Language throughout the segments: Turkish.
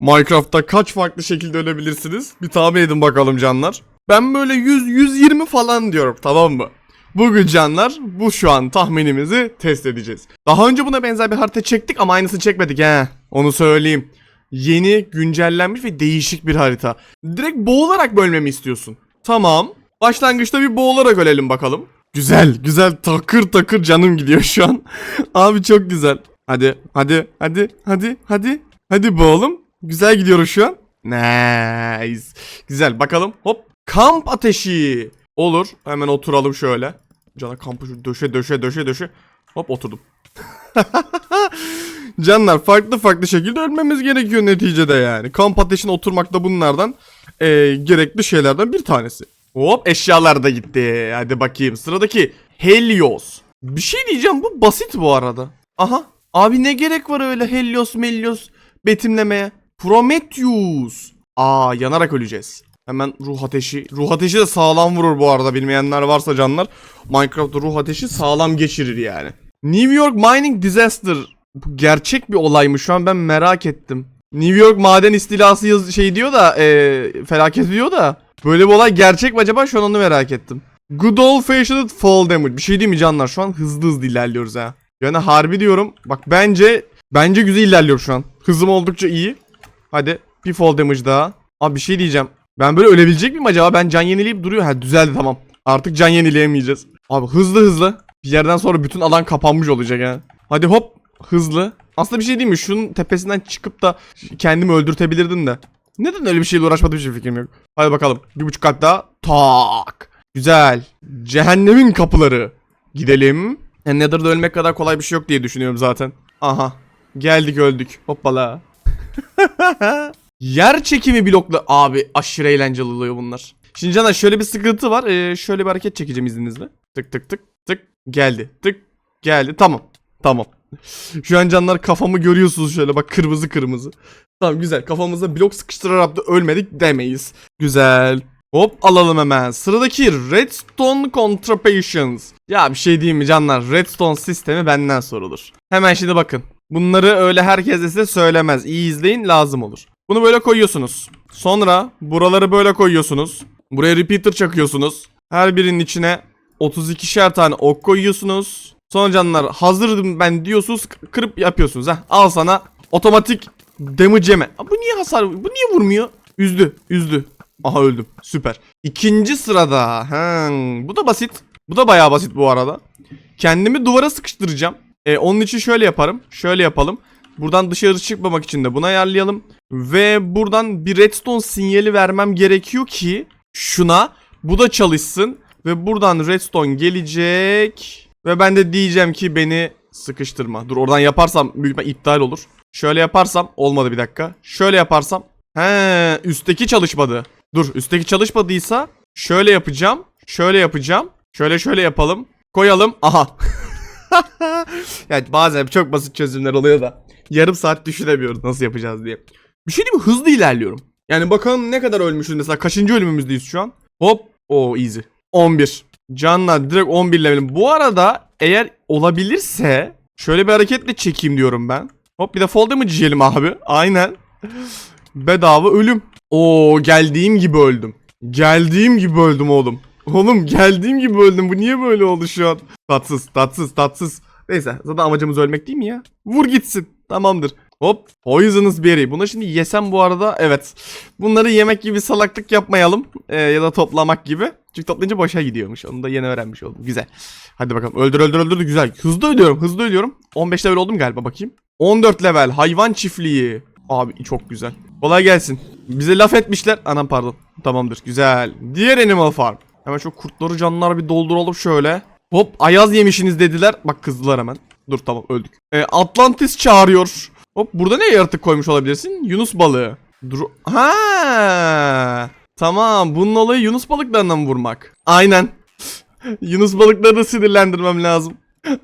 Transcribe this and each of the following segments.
Minecraft'ta kaç farklı şekilde ölebilirsiniz? Bir tahmin edin bakalım canlar. Ben böyle 100-120 falan diyorum tamam mı? Bugün canlar bu şu an tahminimizi test edeceğiz. Daha önce buna benzer bir harita çektik ama aynısını çekmedik he. Onu söyleyeyim. Yeni, güncellenmiş ve değişik bir harita. Direkt boğularak bölmemi istiyorsun. Tamam. Başlangıçta bir boğularak ölelim bakalım. Güzel, güzel takır takır canım gidiyor şu an. Abi çok güzel. Hadi, hadi, hadi, hadi, hadi. Hadi boğalım. Güzel gidiyoruz şu an. Nice. Güzel bakalım. Hop. Kamp ateşi. Olur. Hemen oturalım şöyle. Cana kampı şu döşe döşe döşe döşe. Hop oturdum. Canlar farklı farklı şekilde ölmemiz gerekiyor neticede yani. Kamp ateşine oturmak da bunlardan eee, gerekli şeylerden bir tanesi. Hop eşyalar da gitti. Hadi bakayım sıradaki Helios. Bir şey diyeceğim bu basit bu arada. Aha. Abi ne gerek var öyle Helios Melios betimlemeye. Prometheus. Aa yanarak öleceğiz. Hemen ruh ateşi. Ruh ateşi de sağlam vurur bu arada bilmeyenler varsa canlar. Minecraft'ta ruh ateşi sağlam geçirir yani. New York Mining Disaster. Bu gerçek bir olay mı şu an ben merak ettim. New York maden istilası yaz şey diyor da eee felaket diyor da. Böyle bir olay gerçek mi acaba şu an onu merak ettim. Good old fashioned fall damage. Bir şey değil mi canlar şu an hızlı hızlı ilerliyoruz ha. Yani harbi diyorum. Bak bence bence güzel ilerliyor şu an. Hızım oldukça iyi. Hadi bir fall damage daha. Abi bir şey diyeceğim. Ben böyle ölebilecek miyim acaba? Ben can yenileyip duruyor. Ha düzeldi tamam. Artık can yenileyemeyeceğiz. Abi hızlı hızlı. Bir yerden sonra bütün alan kapanmış olacak ha. Hadi hop hızlı. Aslında bir şey değil mi? Şunun tepesinden çıkıp da kendimi öldürtebilirdim de. Neden öyle bir şeyle uğraşmadığım hiçbir fikrim yok. Hadi bakalım. Bir buçuk kat daha. Tak. Güzel. Cehennemin kapıları. Gidelim. Yani Nether'da ölmek kadar kolay bir şey yok diye düşünüyorum zaten. Aha. Geldik öldük. Hoppala. Yer çekimi bloklu. Abi aşırı eğlenceli oluyor bunlar. Şimdi Caner şöyle bir sıkıntı var. Ee, şöyle bir hareket çekeceğim izninizle. Tık tık tık tık. Geldi. Tık. Geldi. Tamam. Tamam. Şu an canlar kafamı görüyorsunuz şöyle bak kırmızı kırmızı. Tamam güzel kafamıza blok sıkıştırarak da ölmedik demeyiz. Güzel. Hop alalım hemen. Sıradaki Redstone Contraptions. Ya bir şey diyeyim mi canlar? Redstone sistemi benden sorulur. Hemen şimdi bakın. Bunları öyle herkes de size söylemez. İyi izleyin lazım olur. Bunu böyle koyuyorsunuz. Sonra buraları böyle koyuyorsunuz. Buraya repeater çakıyorsunuz. Her birinin içine 32'şer tane ok koyuyorsunuz. Sonra canlar hazırım ben diyorsunuz kırıp yapıyorsunuz ha. Al sana otomatik damage yeme. Bu niye hasar bu niye vurmuyor? Üzdü üzdü. Aha öldüm süper. İkinci sırada. Hmm, bu da basit. Bu da bayağı basit bu arada. Kendimi duvara sıkıştıracağım. E, onun için şöyle yaparım. Şöyle yapalım. Buradan dışarı çıkmamak için de bunu ayarlayalım. Ve buradan bir redstone sinyali vermem gerekiyor ki şuna bu da çalışsın. Ve buradan redstone gelecek. Ve ben de diyeceğim ki beni sıkıştırma. Dur oradan yaparsam büyük iptal olur. Şöyle yaparsam olmadı bir dakika. Şöyle yaparsam. He üstteki çalışmadı. Dur üstteki çalışmadıysa şöyle yapacağım. Şöyle yapacağım. Şöyle şöyle yapalım. Koyalım. Aha. yani bazen çok basit çözümler oluyor da. Yarım saat düşünemiyoruz nasıl yapacağız diye. Bir şey diyeyim mi? Hızlı ilerliyorum. Yani bakalım ne kadar ölmüşüz mesela. Kaçıncı ölümümüzdeyiz şu an? Hop. O easy. 11. Canla direkt 11 levelim. Bu arada eğer olabilirse şöyle bir hareketle çekeyim diyorum ben. Hop bir de fall damage yiyelim abi. Aynen. Bedava ölüm. Oo geldiğim gibi öldüm. Geldiğim gibi öldüm oğlum. Oğlum geldiğim gibi öldüm. Bu niye böyle oldu şu an? Tatsız, tatsız, tatsız. Neyse zaten amacımız ölmek değil mi ya? Vur gitsin. Tamamdır. Hop. Poisonous berry. Bunu şimdi yesem bu arada evet. Bunları yemek gibi salaklık yapmayalım. Ee, ya da toplamak gibi. Çünkü toplayınca boşa gidiyormuş. Onu da yeni öğrenmiş oldum. Güzel. Hadi bakalım. Öldür öldür öldür. Güzel. Hızlı ölüyorum. Hızlı ölüyorum. 15 level oldum galiba bakayım. 14 level. Hayvan çiftliği. Abi çok güzel. Kolay gelsin. Bize laf etmişler. Anam pardon. Tamamdır. Güzel. Diğer Animal Farm. Hemen şu kurtları canlar bir dolduralım şöyle. Hop ayaz yemişsiniz dediler. Bak kızdılar hemen. Dur tamam öldük. Ee, Atlantis çağırıyor. Hop burada ne yaratık koymuş olabilirsin? Yunus balığı. Dur. Ha. Tamam bunun olayı Yunus balıklarından vurmak. Aynen. Yunus balıklarını sinirlendirmem lazım.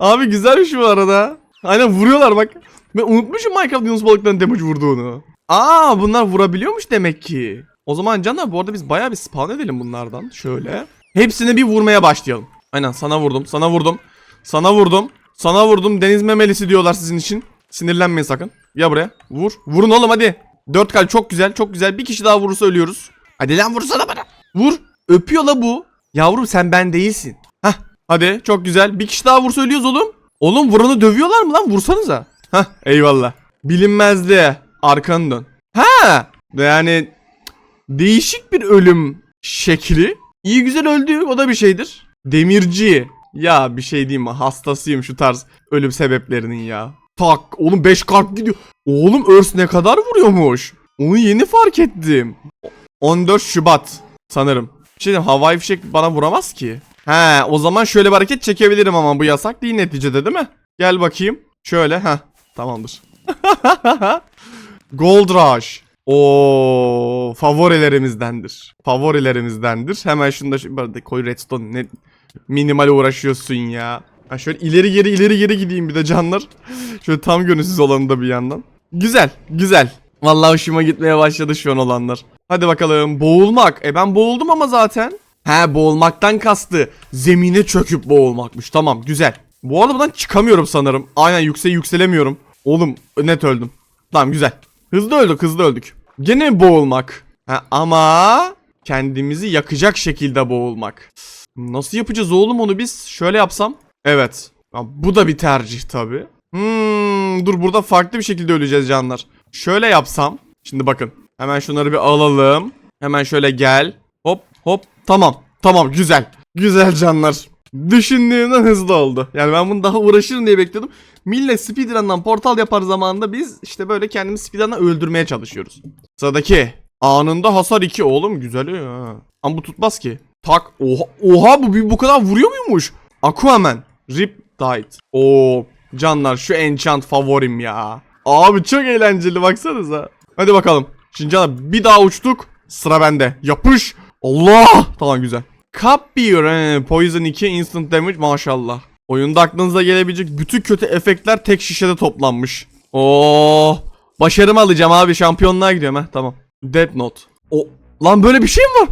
Abi güzelmiş bu arada. Aynen vuruyorlar bak. Ben unutmuşum Minecraft Yunus balıklarının damage vurduğunu. Aa bunlar vurabiliyormuş demek ki. O zaman canlar bu arada biz bayağı bir spawn edelim bunlardan. Şöyle. Hepsini bir vurmaya başlayalım. Aynen sana vurdum, sana vurdum. Sana vurdum. Sana vurdum. Deniz memelisi diyorlar sizin için. Sinirlenmeyin sakın. Ya buraya. Vur. Vurun oğlum hadi. 4 kalp çok güzel çok güzel. Bir kişi daha vurursa ölüyoruz. Hadi lan vursana bana. Vur. Öpüyor la bu. Yavrum sen ben değilsin. Hah hadi çok güzel. Bir kişi daha vursa ölüyoruz oğlum. Oğlum vuranı dövüyorlar mı lan? Vursanıza. Hah eyvallah. Bilinmezdi. Arkanı dön. Ha yani değişik bir ölüm şekli. İyi güzel öldü o da bir şeydir. Demirci. Ya bir şey diyeyim mi? Hastasıyım şu tarz ölüm sebeplerinin ya. Tak oğlum 5 kalp gidiyor. Oğlum örs ne kadar vuruyormuş. Onu yeni fark ettim. 14 Şubat sanırım. Bir şey havai fişek bana vuramaz ki. He o zaman şöyle bir hareket çekebilirim ama bu yasak değil neticede değil mi? Gel bakayım. Şöyle ha tamamdır. Gold Rush. O favorilerimizdendir. Favorilerimizdendir. Hemen şunu da böyle koy redstone ne minimal uğraşıyorsun ya. Ha şöyle ileri geri ileri geri gideyim bir de canlar. Şöyle tam gönülsüz olanı da bir yandan. Güzel, güzel. Vallahi hoşuma gitmeye başladı şu an olanlar. Hadi bakalım boğulmak. E ben boğuldum ama zaten. He boğulmaktan kastı. Zemine çöküp boğulmakmış. Tamam güzel. Bu arada buradan çıkamıyorum sanırım. Aynen yükse yükselemiyorum. Oğlum net öldüm. Tamam güzel. Hızlı öldük hızlı öldük. Gene boğulmak? Ha, ama kendimizi yakacak şekilde boğulmak. Nasıl yapacağız oğlum onu biz? Şöyle yapsam. Evet. Ya, bu da bir tercih tabi. Hmm, dur burada farklı bir şekilde öleceğiz canlar. Şöyle yapsam. Şimdi bakın. Hemen şunları bir alalım. Hemen şöyle gel. Hop hop. Tamam. Tamam güzel. Güzel canlar. Düşündüğümden hızlı oldu. Yani ben bunu daha uğraşırım diye bekliyordum. Millet speedrun'dan portal yapar zamanında biz işte böyle kendimizi speedrun'dan öldürmeye çalışıyoruz. Sıradaki. Anında hasar 2 oğlum güzel ya. Ama bu tutmaz ki. Tak. Oha, oha bu bu kadar vuruyor muymuş? Aquaman. Rip died. Oo canlar şu enchant favorim ya. Abi çok eğlenceli baksanıza. Hadi bakalım. Şimdi canlar bir daha uçtuk. Sıra bende. Yapış. Allah. Tamam güzel. Cup Beer. Poison 2 instant damage maşallah. Oyunda aklınıza gelebilecek bütün kötü efektler tek şişede toplanmış. Oo. Başarımı alacağım abi şampiyonluğa gidiyorum ha tamam. Death Note. O lan böyle bir şey mi var?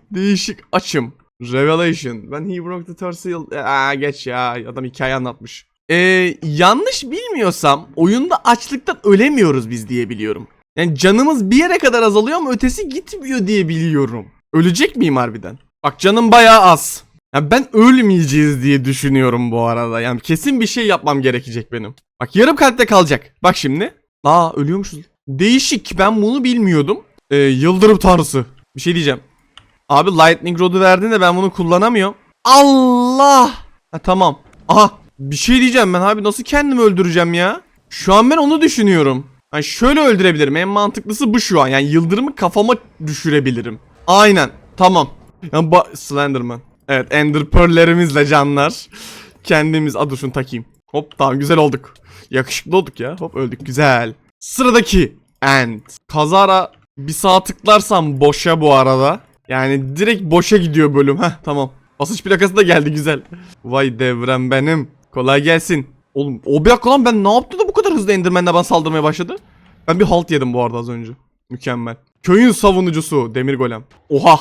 Değişik açım. Revelation. Ben He Broke the Third Seal. Aa geç ya. Adam hikaye anlatmış. Ee, yanlış bilmiyorsam oyunda açlıktan ölemiyoruz biz diye biliyorum. Yani canımız bir yere kadar azalıyor ama ötesi gitmiyor diye biliyorum. Ölecek miyim harbiden? Bak canım bayağı az. Yani ben ölmeyeceğiz diye düşünüyorum bu arada. Yani kesin bir şey yapmam gerekecek benim. Bak yarım kalpte kalacak. Bak şimdi. Aa ölüyormuşuz. Değişik. Ben bunu bilmiyordum. Ee, yıldırım tanrısı. Bir şey diyeceğim. Abi Lightning Rod'u verdiğinde ben bunu kullanamıyorum. Allah! Ha, tamam. Aha bir şey diyeceğim ben abi nasıl kendimi öldüreceğim ya? Şu an ben onu düşünüyorum. Yani şöyle öldürebilirim. En mantıklısı bu şu an. Yani yıldırımı kafama düşürebilirim. Aynen. Tamam. Yani Slenderman. Evet Ender Pearl'lerimizle canlar. Kendimiz. Dur şunu takayım. Hop tamam güzel olduk. Yakışıklı olduk ya. Hop öldük. Güzel. Sıradaki. End. Kazara bir sağ tıklarsam boşa bu arada. Yani direkt boşa gidiyor bölüm. Heh tamam. Basınç plakası da geldi güzel. Vay devrem benim. Kolay gelsin. Oğlum o bir dakika lan ben ne yaptı da bu kadar hızlı Enderman'le bana saldırmaya başladı? Ben bir halt yedim bu arada az önce. Mükemmel. Köyün savunucusu Demir Golem. Oha.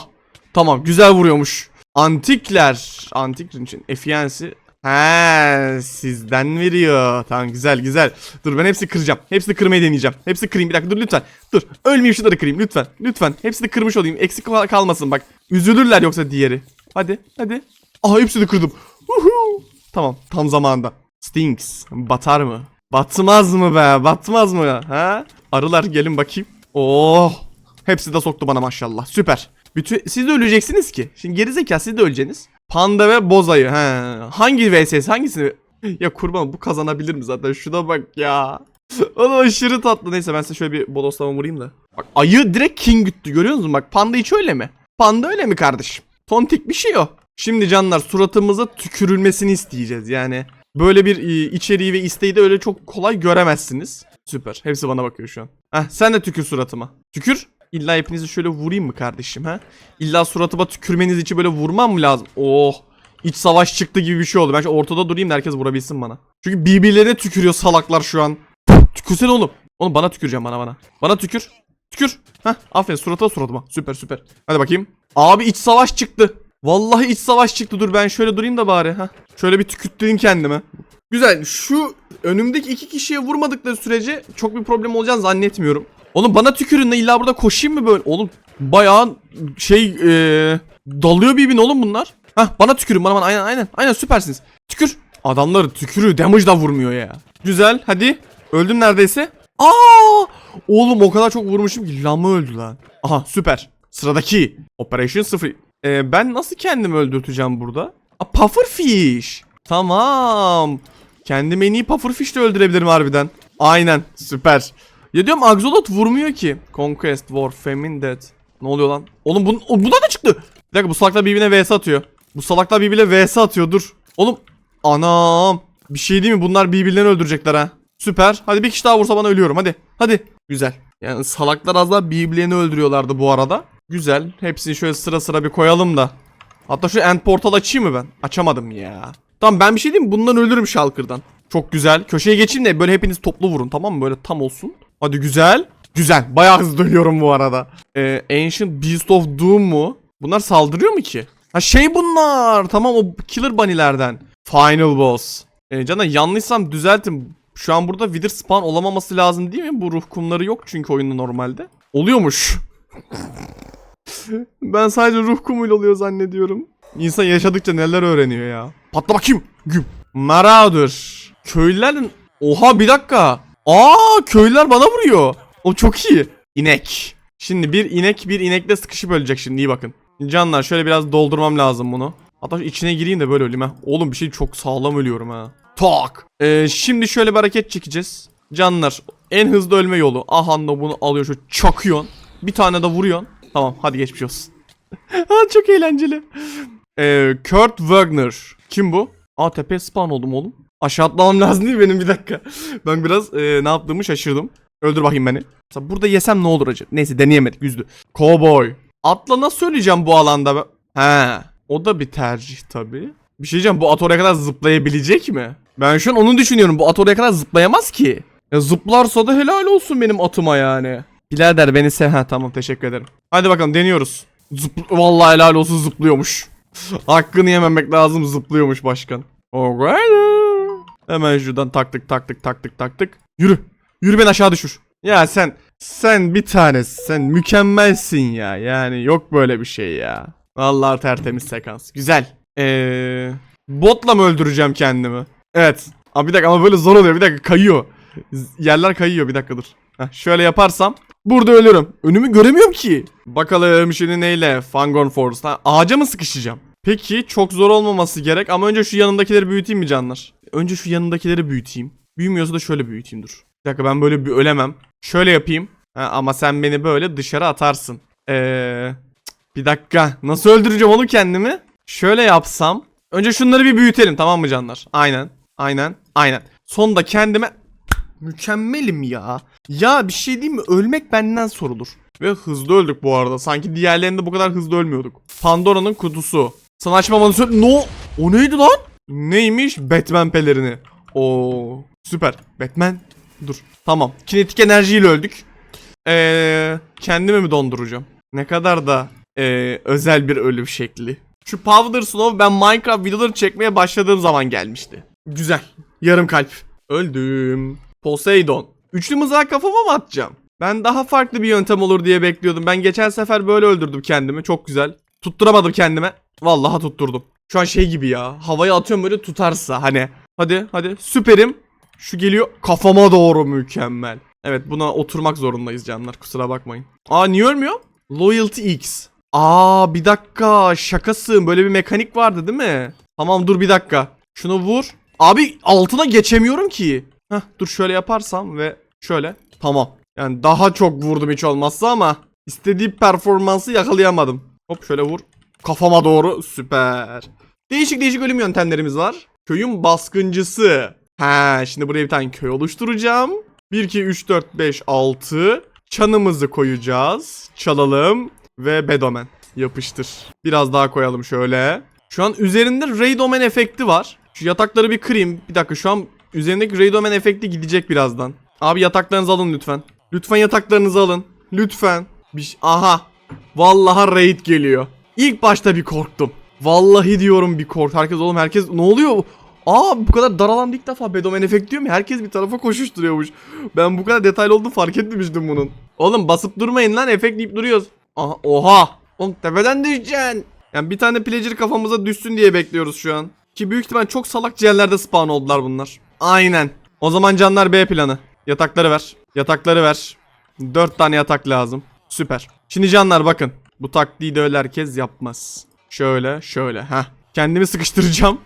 Tamam güzel vuruyormuş. Antikler. Antik için effiyansi. He sizden veriyor. Tamam güzel güzel. Dur ben hepsini kıracağım. Hepsini kırmayı deneyeceğim. Hepsini kırayım bir dakika dur lütfen. Dur ölmeyeyim şunları kırayım lütfen. Lütfen hepsini kırmış olayım. Eksik kal- kalmasın bak. Üzülürler yoksa diğeri. Hadi hadi. Aha hepsini kırdım. Uhu. Tamam tam zamanında. Stinks. Batar mı? Batmaz mı be? Batmaz mı? Ha? Arılar gelin bakayım. Oh. Hepsi de soktu bana maşallah. Süper. Bütün siz de öleceksiniz ki. Şimdi gerizekalı siz de öleceksiniz. Panda ve Bozayı. He. Hangi VSS hangisini? Ya kurban bu kazanabilir mi zaten? Şuna bak ya. Oğlum aşırı tatlı. Neyse ben size şöyle bir bodoslama vurayım da. Bak ayı direkt king güttü görüyor musun? Bak panda hiç öyle mi? Panda öyle mi kardeşim? Tontik bir şey o. Şimdi canlar suratımıza tükürülmesini isteyeceğiz. Yani böyle bir e, içeriği ve isteği de öyle çok kolay göremezsiniz. Süper. Hepsi bana bakıyor şu an. Heh sen de tükür suratıma. Tükür. İlla hepinizi şöyle vurayım mı kardeşim ha? İlla suratıma tükürmeniz için böyle vurmam mı lazım? Oh. İç savaş çıktı gibi bir şey oldu. Ben şu ortada durayım da herkes vurabilsin bana. Çünkü birbirlerine tükürüyor salaklar şu an. Tükürsene oğlum. Oğlum bana tüküreceğim bana bana. Bana tükür. Tükür. Heh aferin suratıma suratıma. Süper süper. Hadi bakayım. Abi iç savaş çıktı. Vallahi iç savaş çıktı. Dur ben şöyle durayım da bari. ha. Şöyle bir tükürttüreyim kendime. Güzel. Şu önümdeki iki kişiye vurmadıkları sürece çok bir problem olacağını zannetmiyorum. Oğlum bana tükürün de illa burada koşayım mı böyle? Oğlum bayağı şey eee dalıyor birbirine oğlum bunlar. Hah bana tükürün bana bana aynen aynen aynen süpersiniz. Tükür. Adamlar tükürüyor damage da vurmuyor ya. Güzel hadi. Öldüm neredeyse. Aa! Oğlum o kadar çok vurmuşum ki lama öldü lan. Aha süper. Sıradaki. Operation 0. Ee, ben nasıl kendimi öldürteceğim burada? Aa, pufferfish. Tamam. Kendimi en iyi pufferfish de öldürebilirim harbiden. Aynen süper. Ya diyorum Axolot vurmuyor ki. Conquest, War, Famine, Death. Ne oluyor lan? Oğlum bu, o, bundan da çıktı. Bir dakika bu salaklar birbirine vs atıyor. Bu salaklar birbirine vs atıyor dur. Oğlum anam. Bir şey değil mi? Bunlar birbirlerini öldürecekler ha. Süper. Hadi bir kişi daha vursa bana ölüyorum. Hadi. Hadi. Güzel. Yani salaklar az daha birbirlerini öldürüyorlardı bu arada. Güzel. Hepsini şöyle sıra sıra bir koyalım da. Hatta şu end portal açayım mı ben? Açamadım ya. Tamam ben bir şey diyeyim mi? Bundan ölürüm Shulker'dan. Çok güzel. Köşeye geçeyim de böyle hepiniz toplu vurun tamam mı? Böyle tam olsun. Hadi güzel. Güzel. Bayağı hızlı dönüyorum bu arada. Ee, Ancient Beast of Doom mu? Bunlar saldırıyor mu ki? Ha şey bunlar. Tamam o Killer Bunny'lerden. Final Boss. Ee, Canan yanlışsam düzeltin. Şu an burada Wither spawn olamaması lazım değil mi? Bu ruh kumları yok çünkü oyunda normalde. Oluyormuş. ben sadece ruh kumuyla oluyor zannediyorum. İnsan yaşadıkça neler öğreniyor ya. Patla bakayım. Güm. Marauder. Köylülerin... Oha bir dakika. Aa köylüler bana vuruyor. O çok iyi. İnek. Şimdi bir inek bir inekle sıkışıp ölecek şimdi iyi bakın. Canlar şöyle biraz doldurmam lazım bunu. Hatta içine gireyim de böyle öleyim ha. Oğlum bir şey çok sağlam ölüyorum ha. Tak. Ee, şimdi şöyle bir hareket çekeceğiz. Canlar en hızlı ölme yolu. Aha da bunu alıyor şu çakıyorsun. Bir tane de vuruyorsun. Tamam hadi geçmiş olsun. çok eğlenceli. Ee, Kurt Wagner. Kim bu? Aa tepeye spawn oldum oğlum. Aşağı atlamam lazım değil benim bir dakika. Ben biraz e, ne yaptığımı şaşırdım. Öldür bakayım beni. Mesela burada yesem ne olur acı? Neyse deneyemedik yüzdü. Cowboy. Atla nasıl söyleyeceğim bu alanda? He. O da bir tercih tabii. Bir şey diyeceğim bu at oraya kadar zıplayabilecek mi? Ben şu an onu düşünüyorum. Bu at oraya kadar zıplayamaz ki. Ya zıplarsa da helal olsun benim atıma yani. Birader beni sev. Ha tamam teşekkür ederim. Hadi bakalım deniyoruz. Zıp Vallahi helal olsun zıplıyormuş. Hakkını yememek lazım zıplıyormuş başkan. Alright. Hemen şuradan taktık taktık taktık taktık. Yürü. Yürü beni aşağı düşür. Ya sen sen bir tanesi. Sen mükemmelsin ya. Yani yok böyle bir şey ya. Vallahi tertemiz sekans. Güzel. Eee botla mı öldüreceğim kendimi? Evet. Abi bir dakika ama böyle zor oluyor. Bir dakika kayıyor. Yerler kayıyor. Bir dakika dur. Heh, şöyle yaparsam burada ölürüm. Önümü göremiyorum ki. Bakalım şimdi neyle? Fangorn. Ha, ağaca mı sıkışacağım? Peki çok zor olmaması gerek ama önce şu yanındakileri büyüteyim mi canlar? Önce şu yanındakileri büyüteyim. Büyümüyorsa da şöyle büyüteyim dur. Bir dakika ben böyle bir ölemem. Şöyle yapayım. Ha, ama sen beni böyle dışarı atarsın. Eee... Bir dakika. Nasıl öldüreceğim oğlum kendimi? Şöyle yapsam. Önce şunları bir büyütelim tamam mı canlar? Aynen. Aynen. Aynen. Sonunda kendime... Mükemmelim ya. Ya bir şey diyeyim mi? Ölmek benden sorulur. Ve hızlı öldük bu arada. Sanki diğerlerinde bu kadar hızlı ölmüyorduk. Pandora'nın kutusu. Sana açmamanı söyle... No! O neydi lan? Neymiş? Batman pelerini. Oo, süper. Batman. Dur. Tamam. Kinetik enerjiyle öldük. Eee kendimi mi donduracağım? Ne kadar da eee, özel bir ölüm şekli. Şu Powder Snow ben Minecraft videoları çekmeye başladığım zaman gelmişti. Güzel. Yarım kalp. Öldüm. Poseidon. Üçlü mızrağı kafama mı atacağım? Ben daha farklı bir yöntem olur diye bekliyordum. Ben geçen sefer böyle öldürdüm kendimi. Çok güzel. Tutturamadım kendime. Vallahi tutturdum. Şu an şey gibi ya. Havaya atıyorum böyle tutarsa hani. Hadi hadi süperim. Şu geliyor kafama doğru mükemmel. Evet buna oturmak zorundayız canlar kusura bakmayın. Aa niye ölmüyor? Loyalty X. Aa bir dakika şakası böyle bir mekanik vardı değil mi? Tamam dur bir dakika. Şunu vur. Abi altına geçemiyorum ki. Heh dur şöyle yaparsam ve şöyle. Tamam. Yani daha çok vurdum hiç olmazsa ama istediği performansı yakalayamadım. Hop şöyle vur. Kafama doğru süper. Değişik değişik ölüm yöntemlerimiz var. Köyün baskıncısı. Ha şimdi buraya bir tane köy oluşturacağım. 1, 2, 3, 4, 5, 6. Çanımızı koyacağız. Çalalım. Ve bedomen. Yapıştır. Biraz daha koyalım şöyle. Şu an üzerinde Ray Domen efekti var. Şu yatakları bir kırayım. Bir dakika şu an üzerindeki Ray Domen efekti gidecek birazdan. Abi yataklarınızı alın lütfen. Lütfen yataklarınızı alın. Lütfen. Bir Aha. Vallahi raid geliyor. İlk başta bir korktum. Vallahi diyorum bir kork. Herkes oğlum herkes ne oluyor? Aa bu kadar dar alanda ilk defa Bedomen efekt diyor mu? Herkes bir tarafa koşuşturuyormuş. Ben bu kadar detaylı olduğunu fark etmemiştim bunun. Oğlum basıp durmayın lan efekt deyip duruyoruz. Aha, oha. Oğlum tepeden düşeceksin. Yani bir tane pillager kafamıza düşsün diye bekliyoruz şu an. Ki büyük ihtimal çok salak yerlerde spawn oldular bunlar. Aynen. O zaman canlar B planı. Yatakları ver. Yatakları ver. 4 tane yatak lazım. Süper. Şimdi canlar bakın. Bu taktiği de öyle herkes yapmaz. Şöyle şöyle. ha. Kendimi sıkıştıracağım.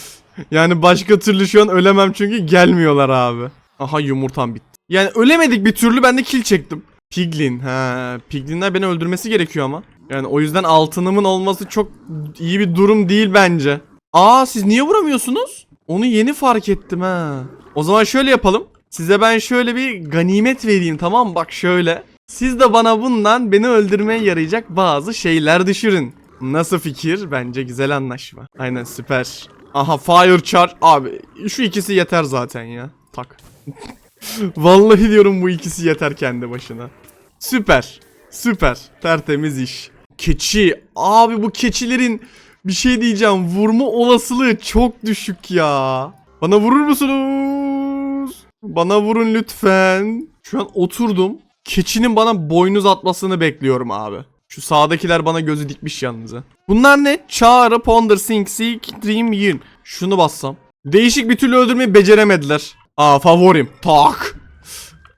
yani başka türlü şu an ölemem çünkü gelmiyorlar abi. Aha yumurtam bitti. Yani ölemedik bir türlü ben de kill çektim. Piglin. Ha, Piglinler beni öldürmesi gerekiyor ama. Yani o yüzden altınımın olması çok iyi bir durum değil bence. Aa siz niye vuramıyorsunuz? Onu yeni fark ettim ha. O zaman şöyle yapalım. Size ben şöyle bir ganimet vereyim tamam mı? Bak şöyle. Siz de bana bundan beni öldürmeye yarayacak bazı şeyler düşürün. Nasıl fikir? Bence güzel anlaşma. Aynen süper. Aha fire charge. Abi şu ikisi yeter zaten ya. Tak. Vallahi diyorum bu ikisi yeter kendi başına. Süper. Süper. Tertemiz iş. Keçi. Abi bu keçilerin bir şey diyeceğim. Vurma olasılığı çok düşük ya. Bana vurur musunuz? Bana vurun lütfen. Şu an oturdum. Keçinin bana boynuz atmasını bekliyorum abi. Şu sağdakiler bana gözü dikmiş yalnız. ha. Bunlar ne? Çağrı, Ponder, Sing, Seek, Dream, Yin. Şunu bassam. Değişik bir türlü öldürmeyi beceremediler. Aa favorim. Tak.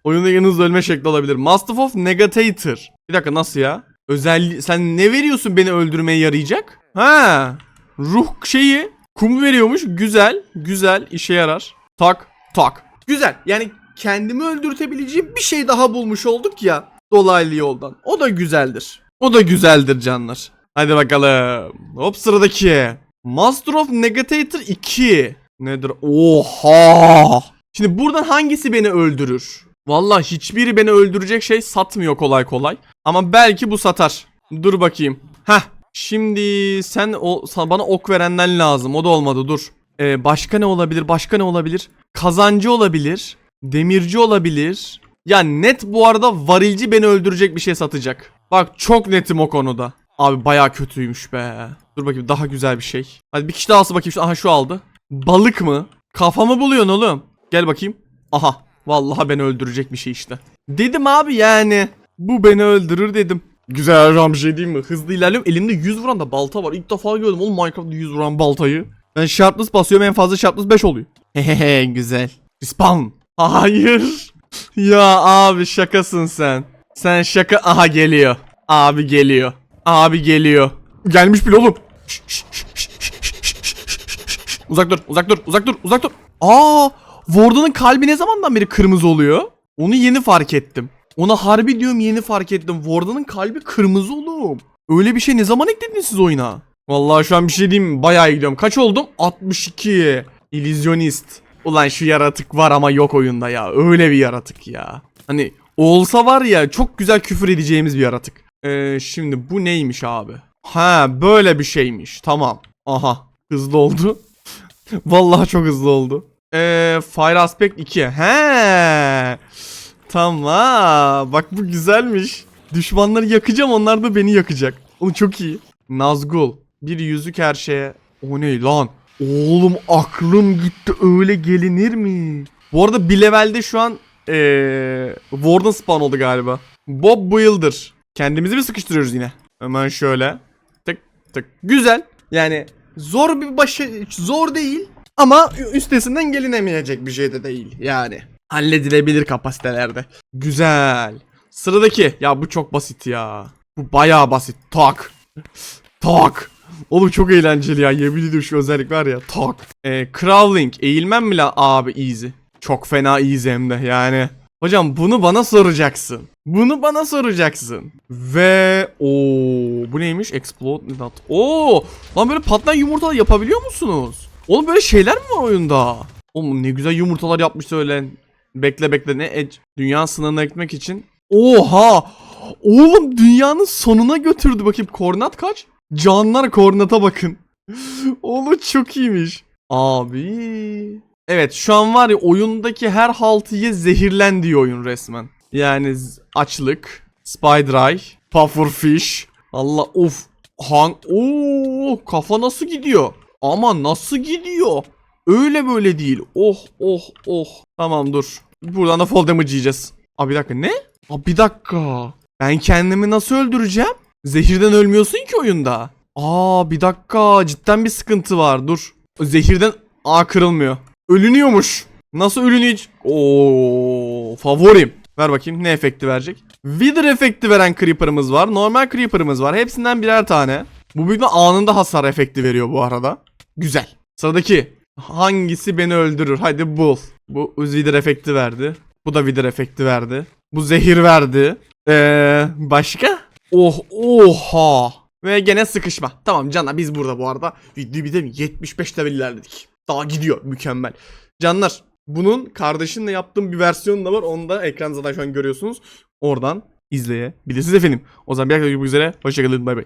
Oyunda hızlı ölme şekli olabilir. Master of Negatator. Bir dakika nasıl ya? Özel sen ne veriyorsun beni öldürmeye yarayacak? Ha. Ruh şeyi kum veriyormuş. Güzel. Güzel. işe yarar. Tak. Tak. Güzel. Yani kendimi öldürtebileceğim bir şey daha bulmuş olduk ya. Dolaylı yoldan. O da güzeldir. O da güzeldir canlar. Hadi bakalım. Hop sıradaki. Master of Negatator 2. Nedir? Oha. Şimdi buradan hangisi beni öldürür? Vallahi hiçbiri beni öldürecek şey satmıyor kolay kolay. Ama belki bu satar. Dur bakayım. Heh. Şimdi sen o bana ok verenden lazım. O da olmadı. Dur. Ee, başka ne olabilir? Başka ne olabilir? Kazancı olabilir. Demirci olabilir. Ya net bu arada varilci beni öldürecek bir şey satacak. Bak çok netim o konuda. Abi baya kötüymüş be. Dur bakayım daha güzel bir şey. Hadi bir kişi daha alsın bakayım. Aha şu aldı. Balık mı? Kafamı buluyorsun oğlum. Gel bakayım. Aha. Vallahi beni öldürecek bir şey işte. Dedim abi yani. Bu beni öldürür dedim. Güzel ram şey değil mi? Hızlı ilerliyorum. Elimde 100 vuran da balta var. İlk defa gördüm oğlum Minecraft'ta 100 vuran baltayı. Ben sharpness basıyorum en fazla sharpness 5 oluyor. Hehehe güzel. Respawn. Hayır. ya abi şakasın sen. Sen şaka. Aha geliyor. Abi geliyor. Abi geliyor. Gelmiş bile oğlum. Uzak dur, uzak dur, uzak dur, uzak dur. Aa, Warden'ın kalbi ne zamandan beri kırmızı oluyor? Onu yeni fark ettim. Ona harbi diyorum yeni fark ettim. Warden'ın kalbi kırmızı oğlum. Öyle bir şey ne zaman eklediniz siz oyuna? Vallahi şu an bir şey diyeyim mi? Bayağı gidiyorum. Kaç oldum? 62. İllüzyonist. Ulan şu yaratık var ama yok oyunda ya. Öyle bir yaratık ya. Hani olsa var ya çok güzel küfür edeceğimiz bir yaratık. Ee, şimdi bu neymiş abi? Ha böyle bir şeymiş. Tamam. Aha. Hızlı oldu. Vallahi çok hızlı oldu. Ee, Fire Aspect 2. He. Tamam. Bak bu güzelmiş. Düşmanları yakacağım onlar da beni yakacak. Oğlum çok iyi. Nazgul. Bir yüzük her şeye. O ne lan? Oğlum aklım gitti öyle gelinir mi? Bu arada bir levelde şu an ee, Warden spawn oldu galiba. Bob Builder. Kendimizi mi sıkıştırıyoruz yine? Hemen şöyle. Tık tık. Güzel. Yani zor bir başı zor değil ama üstesinden gelinemeyecek bir şey de değil yani. Halledilebilir kapasitelerde. Güzel. Sıradaki. Ya bu çok basit ya. Bu bayağı basit. Tak. Tak. Oğlum çok eğlenceli ya. Yemin ediyorum şu özellik var ya. Tak. Ee, crawling. Eğilmem mi la? Abi easy. Çok fena easy hem de yani. Hocam bunu bana soracaksın. Bunu bana soracaksın. Ve o bu neymiş? Explode not. Oo! Lan böyle patlayan yumurtalar yapabiliyor musunuz? Oğlum böyle şeyler mi var oyunda? Oğlum ne güzel yumurtalar yapmış öyle. Bekle bekle ne edge. Dünya sınırına gitmek için. Oha! Oğlum dünyanın sonuna götürdü bakayım. Koordinat kaç? Canlar koordinata bakın. Oğlum çok iyiymiş. Abi. Evet şu an var ya oyundaki her haltıyı zehirlen diyor oyun resmen. Yani açlık, spider eye, pufferfish. Allah of. Han Oo kafa nasıl gidiyor? Ama nasıl gidiyor? Öyle böyle değil. Oh oh oh. Tamam dur. Buradan da fall damage yiyeceğiz. Abi bir dakika ne? Abi bir dakika. Ben kendimi nasıl öldüreceğim? Zehirden ölmüyorsun ki oyunda. Aa bir dakika cidden bir sıkıntı var dur. Zehirden A kırılmıyor. Ölünüyormuş. Nasıl ölünüyor? Oo favorim. Ver bakayım ne efekti verecek? Wither efekti veren Creeper'ımız var. Normal Creeper'ımız var. Hepsinden birer tane. Bu ihtimalle anında hasar efekti veriyor bu arada. Güzel. Sıradaki. Hangisi beni öldürür? Hadi bul. Bu Wither efekti verdi. Bu da Wither efekti verdi. Bu zehir verdi. Ee, başka? Oh oha. Ve gene sıkışma. Tamam Canlar biz burada bu arada. Videoyu bir de mi? 75 level ilerledik. Daha gidiyor. Mükemmel. Canlar bunun kardeşinle yaptığım bir versiyonu da var. Onu da ekranda zaten şu an görüyorsunuz. Oradan izleyebilirsiniz efendim. O zaman bir dakika görüşmek üzere. Hoşçakalın. Bay bay.